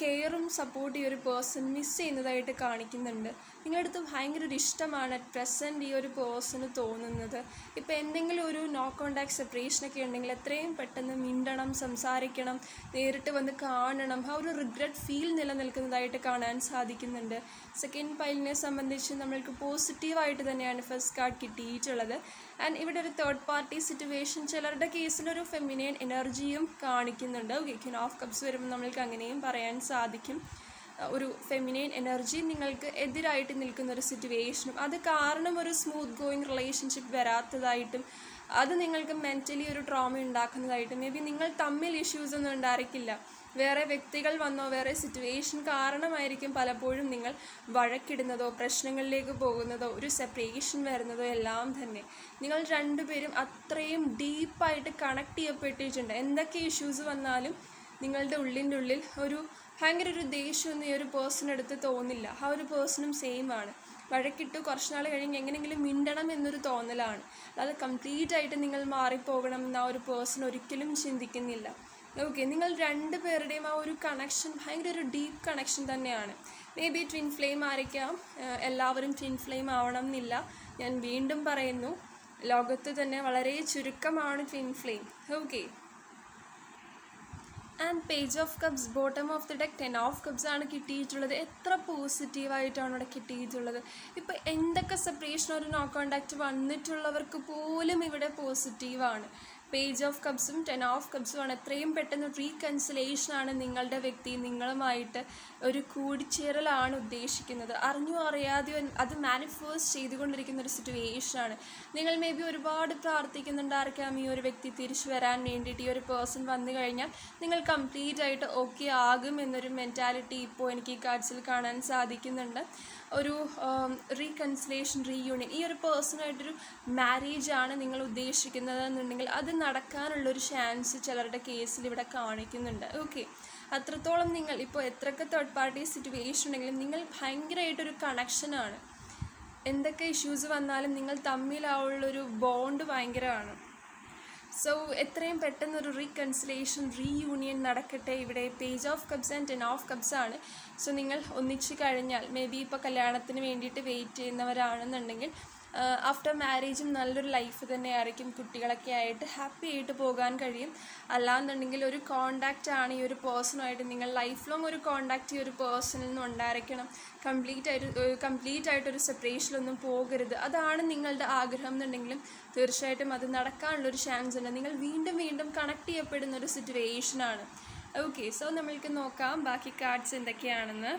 കെയറും സപ്പോർട്ട് ഈ ഒരു പേഴ്സൺ മിസ് ചെയ്യുന്നതായിട്ട് കാണിക്കുന്നുണ്ട്. നിങ്ങളുടെ അടുത്ത് ഭയങ്കര ഒരു ഇഷ്ടമാണ് അറ്റ് പ്രസന്റ് ഈ ഒരു പേഴ്സണ് തോന്നുന്നത്. ഇപ്പോൾ എന്തെങ്കിലും ഒരു നോ കോണ്ടാക്ട് സെപ്പറേഷനൊക്കെ ഉണ്ടെങ്കിൽ എത്രയും പെട്ടെന്ന് മിണ്ടണം സംസാരിക്കണം നേരിട്ട് വന്ന് കാണണം. ആ ഒരു റിഗ്രറ്റ് ഫീൽ നിലനിൽക്കുന്നതായിട്ട് കാണാൻ സാധിക്കുന്നുണ്ട്. സെക്കൻഡ് പൈലിനെ സംബന്ധിച്ച് നമ്മൾക്ക് പോസിറ്റീവായിട്ട് തന്നെയാണ് ഫസ്റ്റ് കാർഡ് കിട്ടിയിട്ടുള്ളത്. ആൻഡ് ഇവിടെ ഒരു തേർഡ് പാർട്ടി സിറ്റുവേഷൻ ചിലരുടെ കേസിലൊരു ഫെമിനിയൻ എനർജിയും കാണിക്കുന്നുണ്ട്. ഓക്കെ ഓഫ് കപ്സ് വരുമ്പോൾ നമ്മൾക്ക് അങ്ങനെയും പറയാൻ സാധിക്കും. ഒരു ഫെമിനൈൻ എനർജി നിങ്ങൾക്ക് എതിരായിട്ട് നിൽക്കുന്ന ഒരു സിറ്റുവേഷനും അത് കാരണം ഒരു സ്മൂത്ത് ഗോയിങ് റിലേഷൻഷിപ്പ് വരാത്തതായിട്ടും അത് നിങ്ങൾക്ക് മെന്റലി ഒരു ട്രോമ ഉണ്ടാക്കുന്നതായിട്ടും മേ ബി നിങ്ങൾ തമ്മിൽ ഇഷ്യൂസ് ഒന്നും ഉണ്ടായിരിക്കില്ല. വേറെ വ്യക്തികൾ വന്നോ വേറെ സിറ്റുവേഷൻ കാരണമായിരിക്കും പലപ്പോഴും നിങ്ങൾ വഴക്കിടുന്നതോ പ്രശ്നങ്ങളിലേക്ക് പോകുന്നതോ ഒരു സെപ്പറേഷൻ വരുന്നതോ എല്ലാം തന്നെ. നിങ്ങൾ രണ്ടുപേരും അത്രയും ഡീപ്പായിട്ട് കണക്ട് ചെയ്യപ്പെട്ടിട്ടുണ്ട്. എന്തൊക്കെ ഇഷ്യൂസ് വന്നാലും നിങ്ങളുടെ ഉള്ളിന്റെ ഉള്ളിൽ ഒരു ഭയങ്കര ഒരു ദേഷ്യമൊന്നും ഈ ഒരു പേഴ്സണെടുത്ത് തോന്നില്ല. ആ ഒരു പേഴ്സണും സെയിം ആണ്. വഴക്കിട്ട് കുറച്ച് നാൾ കഴിഞ്ഞ് എങ്ങനെയെങ്കിലും മിണ്ടണം എന്നൊരു തോന്നലാണ്. അത് കംപ്ലീറ്റ് ആയിട്ട് നിങ്ങൾ മാറിപ്പോകണം എന്ന ഒരു പേഴ്സൺ ഒരിക്കലും ചിന്തിക്കുന്നില്ല. ഓക്കെ നിങ്ങൾ രണ്ട് പേരുടെയും ആ ഒരു കണക്ഷൻ ഭയങ്കര ഒരു ഡീപ്പ് കണക്ഷൻ തന്നെയാണ്. മേ ബി ട്വിൻ ഫ്ലെയിം ആയിരിക്കാം. എല്ലാവരും ട്വിൻ ഫ്ലെയിം ആവണം എന്നില്ല. ഞാൻ വീണ്ടും പറയുന്നു ലോകത്ത് തന്നെ വളരെ ചുരുക്കമാണ് twin flame okay and page of cups bottom of the deck ten of cups ആണ് കിട്ടിയിട്ടുള്ളത്. എത്ര പോസിറ്റീവായിട്ടാണ് ഇവിടെ കിട്ടിയിട്ടുള്ളത്. ഇപ്പോൾ എന്തൊക്കെ സെപ്പറേഷൻ ഒരു നോ കോണ്ടാക്റ്റ് വന്നിട്ടുള്ളവർക്ക് പോലും ഇവിടെ പോസിറ്റീവാണ് പേജ് ഓഫ് കപ്സും ടെൻ ഓഫ് കപ്സും ആണ്. എത്രയും പെട്ടെന്ന് റീകൺസിലേഷൻ ആണ് നിങ്ങളുടെ വ്യക്തി നിങ്ങളുമായിട്ട് ഒരു കൂടിച്ചേരലാണ് ഉദ്ദേശിക്കുന്നത്. അറിഞ്ഞോ അറിയാതെയോ അത് മാനിഫേസ്റ്റ് ചെയ്തുകൊണ്ടിരിക്കുന്ന ഒരു സിറ്റുവേഷൻ ആണ്. നിങ്ങൾ മേ ബി ഒരുപാട് പ്രാർത്ഥിക്കുന്നുണ്ടായിരിക്കാം ഈ ഒരു വ്യക്തി തിരിച്ചു വരാൻ വേണ്ടിയിട്ട് ഈ ഒരു പേഴ്സൺ വന്നു കഴിഞ്ഞാൽ നിങ്ങൾ കംപ്ലീറ്റ് ആയിട്ട് ഓക്കെ ആകും എന്നൊരു മെന്റാലിറ്റി ഇപ്പോൾ എനിക്ക് ഈ കാഴ്ചയിൽ കാണാൻ സാധിക്കുന്നുണ്ട്. ഒരു റീകൺസിലേഷൻ റീയൂണിയൻ ഈ ഒരു പേഴ്സണായിട്ടൊരു മാരേജ് ആണ് നിങ്ങൾ ഉദ്ദേശിക്കുന്നത് എന്നുണ്ടെങ്കിൽ അത് നടക്കാനുള്ളൊരു ചാൻസ് ചിലരുടെ കേസിൽ ഇവിടെ കാണിക്കുന്നുണ്ട്. ഓക്കെ അത്രത്തോളം നിങ്ങൾ ഇപ്പോൾ എത്രയൊക്കെ തേർഡ് പാർട്ടി സിറ്റുവേഷൻ ഉണ്ടെങ്കിലും നിങ്ങൾ ഭയങ്കരമായിട്ടൊരു കണക്ഷനാണ് എന്തൊക്കെ ഇഷ്യൂസ് വന്നാലും നിങ്ങൾ തമ്മിൽ ആ ഉള്ളൊരു ബോണ്ട് ഭയങ്കരമാണ്. സോ എത്രയും പെട്ടെന്ന് ഒരു റീകൺസിലേഷൻ റീയൂണിയൻ നടക്കട്ടെ. ഇവിടെ page of cups and ten of cups ആണ്. സോ നിങ്ങൾ ഒന്നിച്ച് കഴിഞ്ഞാൽ മേ ബി ഇപ്പോൾ കല്യാണത്തിന് വേണ്ടിയിട്ട് വെയിറ്റ് ചെയ്യുന്നവരാണെന്നുണ്ടെങ്കിൽ ആഫ്റ്റർ മാരേജും നല്ലൊരു ലൈഫ് തന്നെ ആയിരിക്കും കുട്ടികളൊക്കെ ആയിട്ട് ഹാപ്പി ആയിട്ട് പോകാൻ കഴിയും. അല്ലാന്നുണ്ടെങ്കിൽ ഒരു കോണ്ടാക്റ്റ് ആണ് ഈ ഒരു പേഴ്സണുമായിട്ട് നിങ്ങൾ ലൈഫ് ലോങ് ഒരു കോണ്ടാക്റ്റ് ഈ ഒരു പേഴ്സണിൽ നിന്ന് ഉണ്ടായിരിക്കണം. കംപ്ലീറ്റ് ആയിട്ട് കംപ്ലീറ്റ് ആയിട്ടൊരു സെപ്പറേഷനിലൊന്നും പോകരുത്. അതാണ് നിങ്ങളുടെ ആഗ്രഹം എന്നുണ്ടെങ്കിലും തീർച്ചയായിട്ടും അത് നടക്കാനുള്ളൊരു ചാൻസ് ഉണ്ട്. നിങ്ങൾ വീണ്ടും വീണ്ടും കണക്ട് ചെയ്യപ്പെടുന്ന ഒരു സിറ്റുവേഷനാണ് ഓക്കെ സോ നമ്മൾക്ക് നോക്കാം. ബാക്കി കാർഡ്സ് എന്തൊക്കെയാണെന്ന്.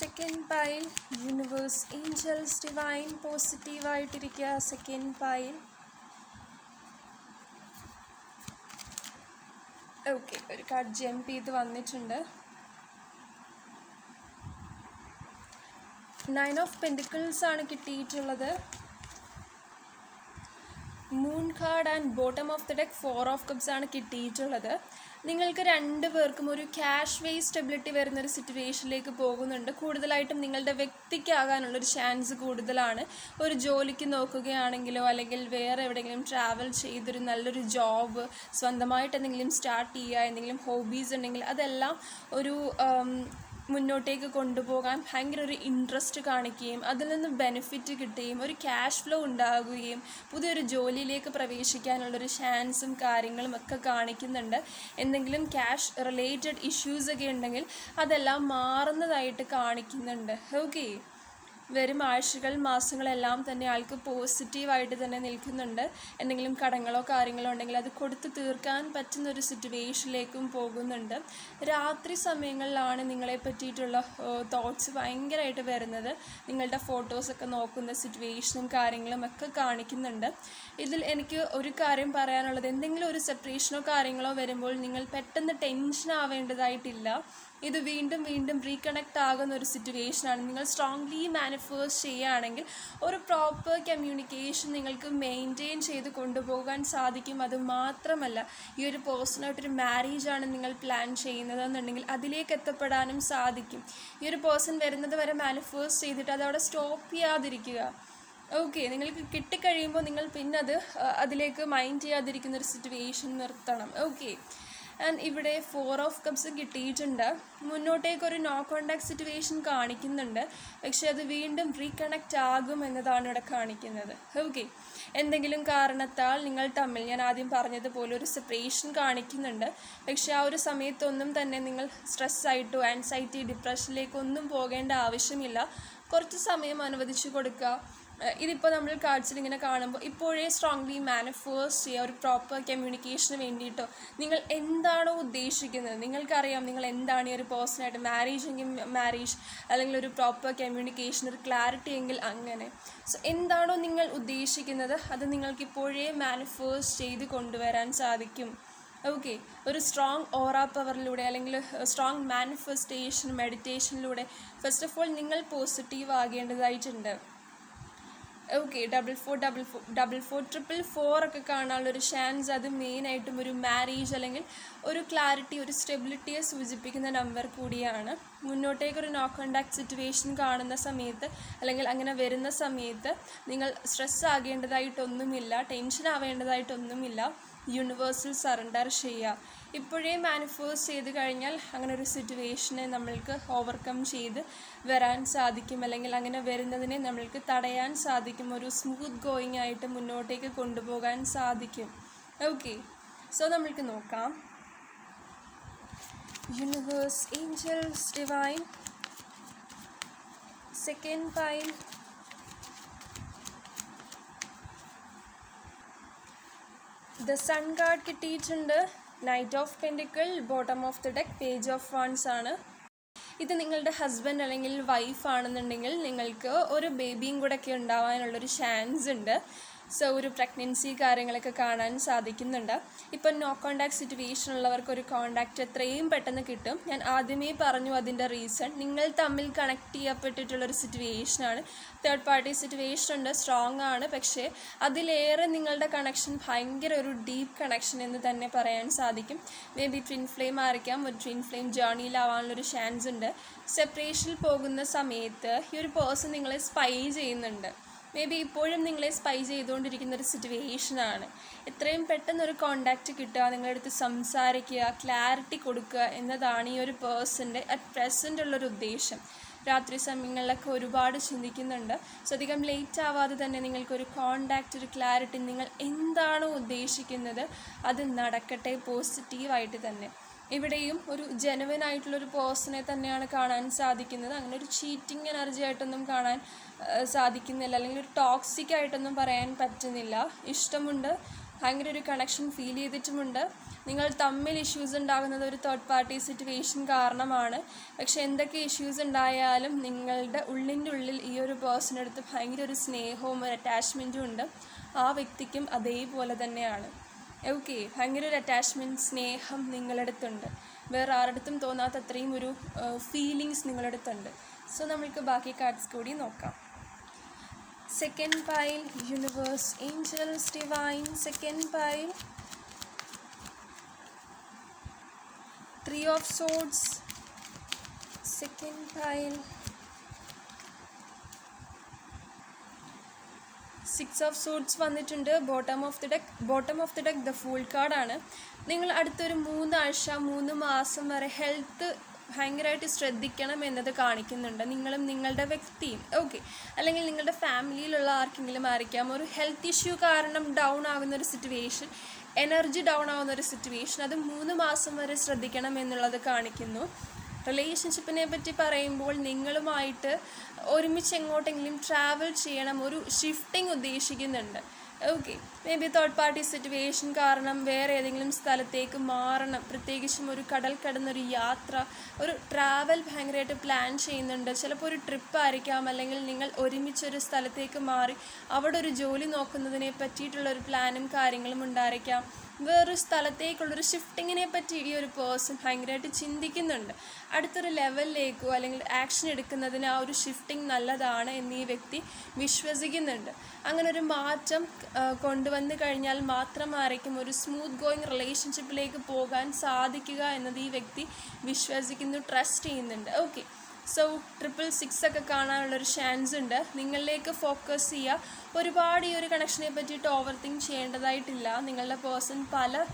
Second pile universe angels divine പോസിറ്റീവായിട്ടിരിക്കുക second pile okay ഒരു കാർഡ് ജംപ് ചെയ്ത് വന്നിട്ടുണ്ട്. നയൻ ഓഫ് പെൻഡിക്കിൾസ് ആണ് കിട്ടിയിട്ടുള്ളത്. Moon card and bottom of the deck four of cups ആണ് കിട്ടിയിട്ടുള്ളത്. നിങ്ങൾക്ക് രണ്ട് പേർക്കും ഒരു ക്യാഷ് വേ സ്റ്റെബിലിറ്റി വരുന്ന ഒരു സിറ്റുവേഷനിലേക്ക് പോകുന്നുണ്ട്. കൂടുതലായിട്ടും നിങ്ങളുടെ വ്യക്തിക്കാകാനുള്ളൊരു ചാൻസ് കൂടുതലാണ്. ഒരു ജോലിക്ക് നോക്കുകയാണെങ്കിലോ അല്ലെങ്കിൽ വേറെ എവിടെയെങ്കിലും ട്രാവൽ ചെയ്തൊരു നല്ലൊരു ജോബ് സ്വന്തമായിട്ട് എന്തെങ്കിലും സ്റ്റാർട്ട് ചെയ്യുക എന്തെങ്കിലും ഹോബീസ് ഉണ്ടെങ്കിൽ അതെല്ലാം ഒരു മുന്നോട്ടേക്ക് കൊണ്ടുപോകാൻ ഭയങ്കര ഒരു ഇൻട്രസ്റ്റ് കാണിക്കുകയും അതിൽ നിന്ന് ബെനിഫിറ്റ് കിട്ടുകയും ഒരു ക്യാഷ് ഫ്ലോ ഉണ്ടാകുകയും പുതിയൊരു ജോലിയിലേക്ക് പ്രവേശിക്കാനുള്ളൊരു ചാൻസും കാര്യങ്ങളും ഒക്കെ കാണിക്കുന്നുണ്ട്. എന്തെങ്കിലും ക്യാഷ് റിലേറ്റഡ് ഇഷ്യൂസ് ഒക്കെ ഉണ്ടെങ്കിൽ അതെല്ലാം മാറുന്നതായിട്ട് കാണിക്കുന്നുണ്ട്. ഓക്കെ വരും ആഴ്ചകൾ മാസങ്ങളെല്ലാം തന്നെ ആൾക്ക് പോസിറ്റീവായിട്ട് തന്നെ നിൽക്കുന്നുണ്ട്. എന്തെങ്കിലും കടങ്ങളോ കാര്യങ്ങളോ ഉണ്ടെങ്കിൽ അത് കൊടുത്ത് തീർക്കാൻ പറ്റുന്ന ഒരു സിറ്റുവേഷനിലേക്കും പോകുന്നുണ്ട്. രാത്രി സമയങ്ങളിലാണ് നിങ്ങളെ പറ്റിയിട്ടുള്ള തോട്ട്സ് ഭയങ്കരമായിട്ട് വരുന്നത്. നിങ്ങളുടെ ഫോട്ടോസൊക്കെ നോക്കുന്ന സിറ്റുവേഷനും കാര്യങ്ങളും ഒക്കെ കാണിക്കുന്നുണ്ട്. ഇതിൽ എനിക്ക് ഒരു കാര്യം പറയാനുള്ളത് എന്തെങ്കിലും ഒരു സെപ്പറേഷനോ കാര്യങ്ങളോ വരുമ്പോൾ നിങ്ങൾ പെട്ടെന്ന് ടെൻഷൻ ആവേണ്ടതായിട്ടില്ല. ഇത് വീണ്ടും വീണ്ടും റീകണക്ട് ആകുന്ന ഒരു സിറ്റുവേഷനാണ് നിങ്ങൾ സ്ട്രോങ്ലി മാനിഫേസ്റ്റ് ചെയ്യുകയാണെങ്കിൽ ഒരു പ്രോപ്പർ കമ്മ്യൂണിക്കേഷൻ നിങ്ങൾക്ക് മെയിന്റെയിൻ ചെയ്ത് കൊണ്ടുപോകാൻ സാധിക്കും. അത് മാത്രമല്ല ഈ ഒരു പേഴ്സണായിട്ടൊരു ആണ് നിങ്ങൾ പ്ലാൻ ചെയ്യുന്നതെന്നുണ്ടെങ്കിൽ അതിലേക്ക് എത്തപ്പെടാനും സാധിക്കും. ഈ ഒരു പേഴ്സൺ വരുന്നത് വരെ മാനിഫേസ്റ്റ് ചെയ്തിട്ട് അതവിടെ സ്റ്റോപ്പ് ചെയ്യാതിരിക്കുക. ഓക്കെ നിങ്ങൾക്ക് കിട്ടിക്കഴിയുമ്പോൾ നിങ്ങൾ പിന്നെ അത് അതിലേക്ക് മൈൻഡ് ചെയ്യാതിരിക്കുന്ന ഒരു സിറ്റുവേഷൻ നിർത്തണം. ഓക്കെ ആൻഡ് ഇവിടെ ഫോർ ഓഫ് കപ്സ് കിട്ടിയിട്ടുണ്ട്. മുന്നോട്ടേക്ക് ഒരു നോ കോണ്ടാക്ട് സിറ്റുവേഷൻ കാണിക്കുന്നുണ്ട്. പക്ഷെ അത് വീണ്ടും റീകണക്റ്റ് ആകും എന്നതാണ് ഇവിടെ കാണിക്കുന്നത്. ഓക്കെ എന്തെങ്കിലും കാരണത്താൽ നിങ്ങൾ തമ്മിൽ ഞാൻ ആദ്യം പറഞ്ഞതുപോലെ ഒരു സെപ്പറേഷൻ കാണിക്കുന്നുണ്ട്. പക്ഷെ ആ ഒരു സമയത്തൊന്നും തന്നെ നിങ്ങൾ സ്ട്രെസ്സായിട്ടോ ആൻസൈറ്റി ഡിപ്രഷനിലേക്കൊന്നും പോകേണ്ട ആവശ്യമില്ല. കുറച്ച് സമയം അനുവദിച്ചു കൊടുക്കുക. ഇതിപ്പോൾ നമ്മൾ കാർഡ്സിൽ ഇങ്ങനെ കാണുമ്പോൾ ഇപ്പോഴേ സ്ട്രോങ്ലി മാനിഫേസ്റ്റ് ചെയ്യുക ഒരു പ്രോപ്പർ കമ്മ്യൂണിക്കേഷന് വേണ്ടിയിട്ടോ. നിങ്ങൾ എന്താണോ ഉദ്ദേശിക്കുന്നത്? നിങ്ങൾക്കറിയാം നിങ്ങൾ എന്താണ് ഈ ഒരു പേഴ്സണായിട്ട് മാരേജ് എങ്കിൽ മാരേജ് അല്ലെങ്കിൽ ഒരു പ്രോപ്പർ കമ്മ്യൂണിക്കേഷൻ ഒരു ക്ലാരിറ്റി എങ്കിൽ അങ്ങനെ. സോ എന്താണോ നിങ്ങൾ ഉദ്ദേശിക്കുന്നത് അത് നിങ്ങൾക്ക് ഇപ്പോഴേ മാനിഫേസ്റ്റ് ചെയ്ത് കൊണ്ടുവരാൻ സാധിക്കും. ഓക്കെ ഒരു സ്ട്രോങ് ഓറ പവറിലൂടെ അല്ലെങ്കിൽ സ്ട്രോങ് മാനിഫെസ്റ്റേഷൻ മെഡിറ്റേഷനിലൂടെ ഫസ്റ്റ് ഓഫ് ഓൾ നിങ്ങൾ positive ആകേണ്ടതായിട്ടുണ്ട്. Okay double four double four double four triple four ഒക്കെ കാണാനുള്ള ഒരു ചാൻസ് അത് മെയിനായിട്ടും ഒരു മാരേജ് അല്ലെങ്കിൽ ഒരു ക്ലാരിറ്റി ഒരു സ്റ്റെബിലിറ്റിയെ സൂചിപ്പിക്കുന്ന നമ്പർ കൂടിയാണ്. മുന്നോട്ടേക്ക് ഒരു നോ കോണ്ടാക്ട് സിറ്റുവേഷൻ കാണുന്ന സമയത്ത് അല്ലെങ്കിൽ അങ്ങനെ വരുന്ന സമയത്ത് നിങ്ങൾ സ്ട്രെസ് ആകേണ്ടതായിട്ടൊന്നുമില്ല ടെൻഷൻ ആവേണ്ടതായിട്ടൊന്നുമില്ല യൂണിവേഴ്സിൽ സറണ്ടർ ചെയ്യുക. ഇപ്പോഴേ മാനിഫേസ്റ്റ് ചെയ്ത് കഴിഞ്ഞാൽ അങ്ങനെ ഒരു സിറ്റുവേഷനെ നമ്മൾക്ക് ഓവർകം ചെയ്ത് വരാൻ സാധിക്കും അല്ലെങ്കിൽ അങ്ങനെ വരുന്നതിനെ നമ്മൾക്ക് തടയാൻ സാധിക്കും ഒരു സ്മൂത്ത് ഗോയിങ് ആയിട്ട് മുന്നോട്ടേക്ക് കൊണ്ടുപോകാൻ സാധിക്കും. ഓക്കെ സോ നമ്മൾക്ക് നോക്കാം. Universe angels divine second pile the sun card കിട്ടിയിട്ടുണ്ട്. Knight of pentacles bottom of the deck page of wands ആണ്. ഇത് നിങ്ങളുടെ ഹസ്ബൻഡ് അല്ലെങ്കിൽ വൈഫ് ആണെന്നുണ്ടെങ്കിൽ നിങ്ങൾക്ക് ഒരു ബേബിയും കൂടെ ഒക്കെ ഉണ്ടാവാനുള്ളൊരു ചാൻസ് ഉണ്ട്. സോ ഒരു പ്രഗ്നൻസി കാര്യങ്ങളൊക്കെ കാണാൻ സാധിക്കുന്നുണ്ട്. ഇപ്പം നോ കോണ്ടാക്ട് സിറ്റുവേഷൻ ഉള്ളവർക്ക് ഒരു കോണ്ടാക്റ്റ് എത്രയും പെട്ടെന്ന് കിട്ടും. ഞാൻ ആദ്യമേ പറഞ്ഞു അതിന്റെ റീസൺ നിങ്ങൾ തമ്മിൽ കണക്ട് ചെയ്യപ്പെട്ടിട്ടുള്ളൊരു സിറ്റുവേഷനാണ് തേർഡ് പാർട്ടി സിറ്റുവേഷൻ ഉണ്ട് സ്ട്രോങ് ആണ്. പക്ഷേ അതിലേറെ നിങ്ങളുടെ കണക്ഷൻ ഭയങ്കര ഒരു ഡീപ്പ് കണക്ഷൻ എന്ന് തന്നെ പറയാൻ സാധിക്കും. മേ ബി ട്വിൻ ഫ്ലെയിം ആയിരിക്കാം ഒരു ട്വിൻ ഫ്ലെയിം ജേർണിയിലാവാനുള്ളൊരു ചാൻസ് ഉണ്ട്. സെപ്പറേഷനിൽ പോകുന്ന സമയത്ത് ഈ ഒരു പേഴ്സൺ നിങ്ങളെ സ്പൈ ചെയ്യുന്നുണ്ട്. മേ ബി ഇപ്പോഴും നിങ്ങളെ സ്പൈ ചെയ്തുകൊണ്ടിരിക്കുന്ന ഒരു സിറ്റുവേഷനാണ് എത്രയും പെട്ടെന്ന് ഒരു കോണ്ടാക്റ്റ് കിട്ടുക നിങ്ങളുടെ അടുത്ത് സംസാരിക്കുക ക്ലാരിറ്റി കൊടുക്കുക എന്നതാണ് ഈ ഒരു പേഴ്സന്റെ അറ്റ് പ്രസന്റ് ഉള്ളൊരു ഉദ്ദേശം. രാത്രി സമയങ്ങളിലൊക്കെ ഒരുപാട് ചിന്തിക്കുന്നുണ്ട്. സോ അധികം ലേറ്റ് ആവാതെ തന്നെ നിങ്ങൾക്കൊരു കോണ്ടാക്റ്റ് ഒരു ക്ലാരിറ്റി നിങ്ങൾ എന്താണോ ഉദ്ദേശിക്കുന്നത് അത് നടക്കട്ടെ പോസിറ്റീവായിട്ട് തന്നെ. ഇവിടെയും ഒരു ജെനുവൻ ആയിട്ടുള്ളൊരു പേഴ്സണെ തന്നെയാണ് കാണാൻ സാധിക്കുന്നത്. അങ്ങനെ ഒരു ചീറ്റിംഗ് എനർജി ആയിട്ടൊന്നും കാണാൻ സാധിക്കുന്നില്ല. അല്ലെങ്കിൽ ഒരു ടോക്സിക് ആയിട്ടൊന്നും പറയാൻ പറ്റുന്നില്ല. ഇഷ്ടമുണ്ട്. ഭയങ്കര ഒരു കണക്ഷൻ ഫീൽ ചെയ്തിട്ടുമുണ്ട്. നിങ്ങൾ തമ്മിൽ ഇഷ്യൂസ് ഉണ്ടാകുന്നത് ഒരു തേർഡ് പാർട്ടി സിറ്റുവേഷൻ കാരണമാണ്. പക്ഷെ എന്തൊക്കെ ഇഷ്യൂസ് ഉണ്ടായാലും നിങ്ങളുടെ ഉള്ളിന്റെ ഉള്ളിൽ ഈ ഒരു പേഴ്സണെടുത്ത് ഭയങ്കര ഒരു സ്നേഹവും ഒരു അറ്റാച്ച്മെന്റും ഉണ്ട്. ആ വ്യക്തിക്കും അതേപോലെ തന്നെയാണ്. ഓക്കെ ഭയങ്കര ഒരു അറ്റാച്ച്മെന്റ് സ്നേഹം നിങ്ങളടുത്തുണ്ട് വേറെ ആരുടെടുത്തും തോന്നാത്ത അത്രയും ഒരു ഫീലിങ്സ് നിങ്ങളടുത്തുണ്ട് സോ നമ്മൾക്ക് ബാക്കി കാർഡ്സ് കൂടി നോക്കാം. Second pile universe angels divine second pile three of swords second pile six of swords വന്നിട്ടുണ്ട്. Bottom of the deck bottom of the deck the fool കാർഡാണ് നിങ്ങൾ അടുത്തൊരു മൂന്നാഴ്ച മൂന്ന് മാസം വരെ ഹെൽത്ത് ഭയങ്കരമായിട്ട് ശ്രദ്ധിക്കണം എന്നത് കാണിക്കുന്നുണ്ട്. നിങ്ങളും നിങ്ങളുടെ വ്യക്തിയും. ഓക്കെ അല്ലെങ്കിൽ നിങ്ങളുടെ ഫാമിലിയിലുള്ള ആർക്കെങ്കിലും ആയിരിക്കാം. ഒരു ഹെൽത്ത് ഇഷ്യൂ കാരണം ഡൗൺ ആകുന്ന ഒരു സിറ്റുവേഷൻ എനർജി ഡൗൺ ആവുന്ന ഒരു സിറ്റുവേഷൻ അത് മൂന്ന് മാസം വരെ ശ്രദ്ധിക്കണം എന്നുള്ളത് കാണിക്കുന്നു. റിലേഷൻഷിപ്പിനെ പറ്റി പറയുമ്പോൾ നിങ്ങളുമായിട്ട് ഒരുമിച്ച് എങ്ങോട്ടെങ്കിലും ട്രാവൽ ചെയ്യണം. ഒരു ഷിഫ്റ്റിംഗ് ഉദ്ദേശിക്കുന്നുണ്ട്. Okay maybe third party situation കാരണം വേറെ ഏതെങ്കിലും സ്ഥലത്തേക്ക് മാറണം. പ്രത്യേകിച്ചും ഒരു കടൽ കടന്നൊരു യാത്ര ഒരു ട്രാവൽ ഭയങ്കരമായിട്ട് പ്ലാൻ ചെയ്യുന്നുണ്ട്. ചിലപ്പോൾ ഒരു ട്രിപ്പ് ആയിരിക്കാം. അല്ലെങ്കിൽ നിങ്ങൾ ഒരുമിച്ചൊരു സ്ഥലത്തേക്ക് മാറി അവിടെ ഒരു ജോലി നോക്കുന്നതിനെ പറ്റിയിട്ടുള്ള ഒരു പ്ലാനും കാര്യങ്ങളും ഉണ്ടായിരിക്കാം. വേറൊരു സ്ഥലത്തേക്കുള്ളൊരു ഷിഫ്റ്റിങ്ങിനെ പറ്റി ഈ ഒരു പേഴ്സൺ ഭയങ്കരമായിട്ട് ചിന്തിക്കുന്നുണ്ട്. അടുത്തൊരു ലെവലിലേക്കോ അല്ലെങ്കിൽ ആക്ഷൻ എടുക്കുന്നതിന് ആ ഒരു ഷിഫ്റ്റിംഗ് നല്ലതാണ് എന്ന് ഈ വ്യക്തി വിശ്വസിക്കുന്നുണ്ട്. അങ്ങനെ ഒരു മാറ്റം കൊണ്ടുവന്നു കഴിഞ്ഞാൽ മാത്രം മാത്രമായിരിക്കും ഒരു സ്മൂത്ത് ഗോയിങ് റിലേഷൻഷിപ്പിലേക്ക് പോകാൻ സാധിക്കുക എന്നത് ഈ വ്യക്തി വിശ്വസിക്കുന്നു ട്രസ്റ്റ് ചെയ്യുന്നുണ്ട്. ഓക്കെ സോ ട്രിപ്പിൾ സിക്സ് ഒക്കെ കാണാനുള്ളൊരു ചാൻസ് ഉണ്ട്. നിങ്ങളിലേക്ക് ഫോക്കസ് ചെയ്യുക ഒരുപാട് ഈ ഒരു കണക്ഷനെ പറ്റിയിട്ട് ഓവർ തിങ്ക് ചെയ്യേണ്ടതായിട്ടില്ല. നിങ്ങളുടെ പേഴ്സൺ പല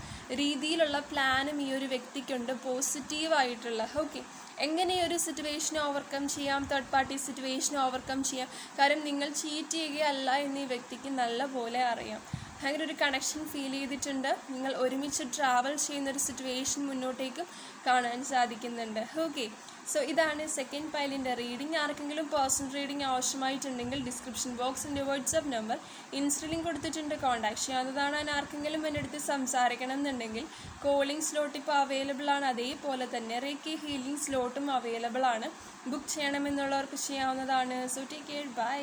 രീതിയിലുള്ള പ്ലാനും ഈ ഒരു വ്യക്തിക്കുണ്ട്. പോസിറ്റീവായിട്ടുള്ള ഓക്കെ എങ്ങനെ ഈ ഒരു സിറ്റുവേഷനെ ഓവർകം ചെയ്യാം? തേർഡ് പാർട്ടി സിറ്റുവേഷനെ ഓവർകം ചെയ്യാം. കാരണം നിങ്ങൾ ചീറ്റ് ചെയ്യുകയല്ല എന്ന് ഈ വ്യക്തിക്ക് നല്ല പോലെ അറിയാം. ഭയങ്കര ഒരു കണക്ഷൻ ഫീൽ ചെയ്തിട്ടുണ്ട്. നിങ്ങൾ ഒരുമിച്ച് ട്രാവൽ ചെയ്യുന്ന ഒരു സിറ്റുവേഷൻ മുന്നോട്ടേക്കും കാണാൻ സാധിക്കുന്നുണ്ട്. ഓക്കെ സോ ഇതാണ് സെക്കൻഡ് പൈലിന്റെ റീഡിംഗ് ആർക്കെങ്കിലും പേഴ്സണൽ റീഡിംഗ് ആവശ്യമായിട്ടുണ്ടെങ്കിൽ ഡിസ്ക്രിപ്ഷൻ ബോക്സിന്റെ വാട്സപ്പ് നമ്പർ ഇൻസ്റ്റലിംഗ് കൊടുത്തിട്ടുണ്ട്. കോൺടാക്ട് ചെയ്യാവുന്നതാണ്. ഞാൻ ആർക്കെങ്കിലും എന്റെ അടുത്ത് സംസാരിക്കണം എന്നുണ്ടെങ്കിൽ കോളിംഗ് സ്ലോട്ട് ഇപ്പോൾ അവൈലബിൾ ആണ്. അതേപോലെ തന്നെ റേക്കി ഹീലിംഗ് സ്ലോട്ടും അവൈലബിൾ ആണ്. ബുക്ക് ചെയ്യണമെന്നുള്ളവർക്ക് ചെയ്യാവുന്നതാണ്. So take care by